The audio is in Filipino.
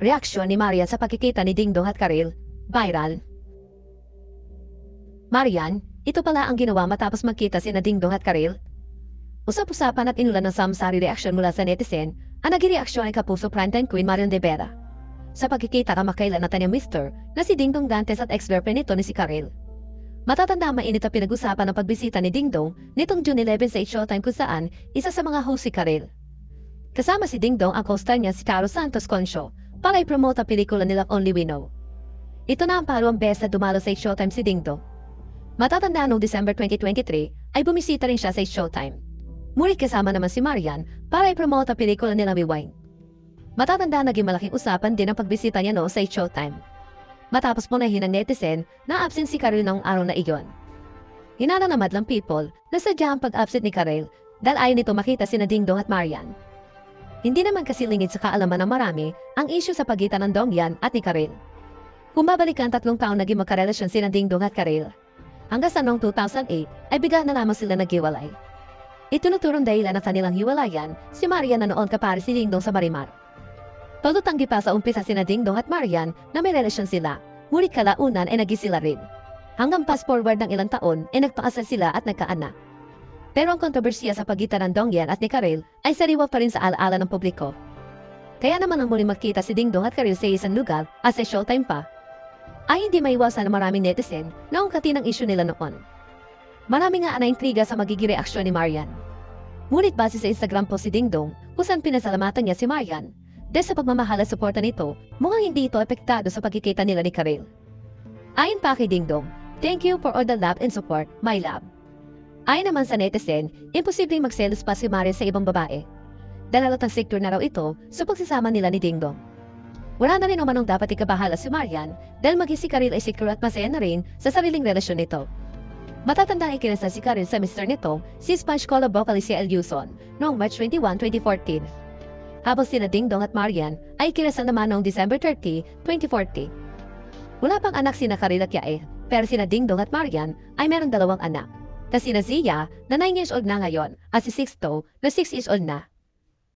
Reaksyon ni Marian sa pagkikita ni Dingdong at Karil, viral. Marian, ito pala ang ginawa matapos magkita si na Dingdong at Karil. Usap-usapan at inulan ng samsari reaksyon mula sa netizen, ang nagreaksyon ay kapuso primetime queen Marian de Vera. Sa pagkikita kamakailan natin ni Mr. na si Dingdong Dantes at ex-girlfriend nito ni si Karil. Matatanda mainit ang pinag-usapan ng pagbisita ni Dingdong nitong June 11 sa Showtime kung saan isa sa mga host si Karil. Kasama si Dingdong ang co-star niya si Caro Santos Concho para i-promote ang pelikula nilang Only We Know. Ito na ang paruang best na dumalo sa Showtime si Dingdong. Matatanda noong December 2023 ay bumisita rin siya sa Showtime. Mulit kasama naman si Marian para i-promote ang pelikula nilang Rewind. Matatanda naging malaking usapan din ang pagbisita niya noon sa Showtime. Matapos punahin ng netizen na absent si Karel noong araw na iyon. Hinala ng madlang people na sadya ang pag-absent ni Karel dahil ayaw nito makita si Dingdong at Marian. Hindi naman kasi lingid sa kaalaman ng marami ang issue sa pagitan ng Dongyan at ni Karel. Kung babalikan tatlong taon naging magkarelasyon si Dingdong at Karel, hanggang sa noong 2008 ay bigla na lamang sila naghiwalay. Itunuturong dahilan ng kanilang hiwalayan si Marian na noon kapare si Dingdong sa Marimar. Todo tanggi pa sa umpisa sina Dingdong at Marian na may relasyon sila, ngunit kalaunan ay naging rin. Hanggang fast forward ng ilang taon ay nagpakasal sila at nagkaanak. Pero ang kontrobersiya sa pagitan ng Dongyan at ni Karel ay sariwa pa rin sa alaala ng publiko. Kaya naman ang muling magkita si Dingdong at Karel sa isang lugar at sa showtime pa, ay hindi maiwasan ng maraming netizen na ungkatin ang issue nila noon. Marami nga na-intriga sa magiging reaksyon ni Marian. Ngunit base sa Instagram post si Dingdong, kung saan pinasalamatan niya si Marian, dahil sa pagmamahal at suporta nito, mukhang hindi ito apektado sa pagkikita nila ni Karel. Ayon pa kay Dingdong, thank you for all the love and support, my love. Ayon naman sa netizen, imposibleng magselos pa si Marian sa ibang babae. Dahil halatang sector na raw ito sa pagsasama nila ni Dingdong. Wala na rin umanong dapat ikabahala si Marian dahil maging si Karel ay secure at masaya na rin sa sariling relasyon nito. Matatanda ay kinasal si Karel sa Mr. nito, si Sponge Cola vocalist si El Yuson, noong March 21, 2014. Habang sina Dingdong at Marian ay kinasal naman noong December 30, 2040. Wala pang anak sina Karel at Yae, pero sina Dingdong at Marian ay meron dalawang anak. Na sina Zia na 9 years old na ngayon at si Sixto na 6 years old na.